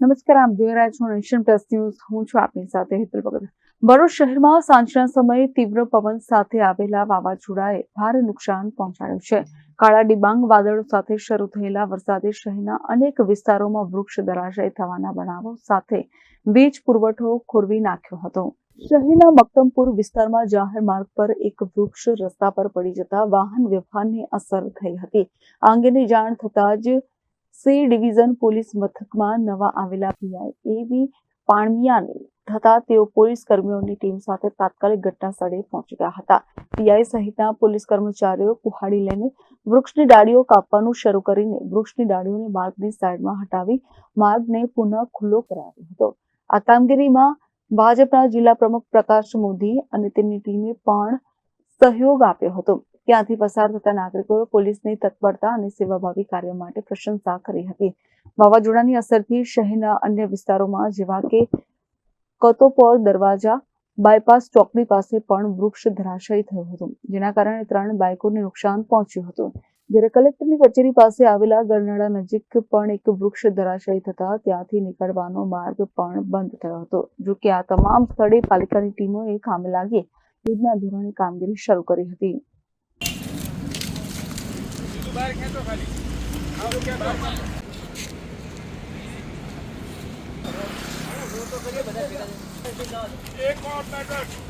નમસ્કાર, આપ જોઈ રહ્યા છો નેશન પ્લસ ન્યૂઝ. હું છું આપની સાથે હેતલ ભગત. ભરૂચ શહેરમાં સાંજના સમયે તીવ્ર પવન સાથે આવેલા વાવાઝોડાએ ભારે નુકસાન પહોંચાડ્યું છે. કાળા ડિબાંગ વાદળો સાથે શરૂ થયેલા વરસાદે શહેરના અનેક વિસ્તારોમાં વૃક્ષ ધરાશય થવાના બનાવો સાથે વીજ પુરવઠો ખોરવી નાખ્યો હતો. શહેરના મક્તમપુર વિસ્તારમાં જાહેર માર્ગ પર એક વૃક્ષ રસ્તા પર પડી જતા વાહન વ્યવહારને અસર થઈ હતી. આ અંગેની જાણ થતાં જ સી ડિવિઝન પોલીસ મથકમાં નવા આવેલા પીઆઈ એવી પાણમિયાને થતા તેઓ પોલીસ કર્મીઓની ટીમ સાથે તાત્કાલિક ઘટના સ્થળે પહોંચી ગયા હતા. પીઆઈ સહિતના પોલીસ કર્મચારીઓ કુહાડી લઈને વૃક્ષની ડાળીઓ કાપવાનું શરૂ કરીને વૃક્ષની ડાળીઓને માર્ગની સાઈડમાં હટાવી માર્ગને પુનઃ ખુલ્લો કરાવ્યો હતો. આ કામગીરીમાં ભાજપના જિલ્લા પ્રમુખ પ્રકાશ મોદી અને તેમની ટીમે પણ સહયોગ આપ્યો હતો. ત્યાંથી પસાર થતા નાગરિકોએ પોલીસની તત્પરતા અને સેવાભાવી કાર્ય માટે પ્રશંસા કરી હતી. વાવાઝોડાની અસરથી શહેરના અન્ય વિસ્તારોમાં જેવા કે કતોપોર દરવાજા, બાયપાસ ચોકડી પાસે પણ વૃક્ષ ધરાશયી થયું હતું, જેના કારણે ત્રણ બાઇકોને નુકસાન પહોંચ્યું હતું. જ્યારે કલેક્ટરની કચેરી પાસે આવેલા ગરનાળા નજીક પણ એક વૃક્ષ ધરાશયી થતા ત્યાંથી નીકળવાનો માર્ગ પણ બંધ થયો હતો, જો કે આ તમામ સ્થળે પાલિકાની ટીમોએ કામે લાગી યુદ્ધના ધોરણે કામગીરી શરૂ કરી હતી. બહાર ખેંચો ખાલી આવું કે બહાર એક ઓફ મેટર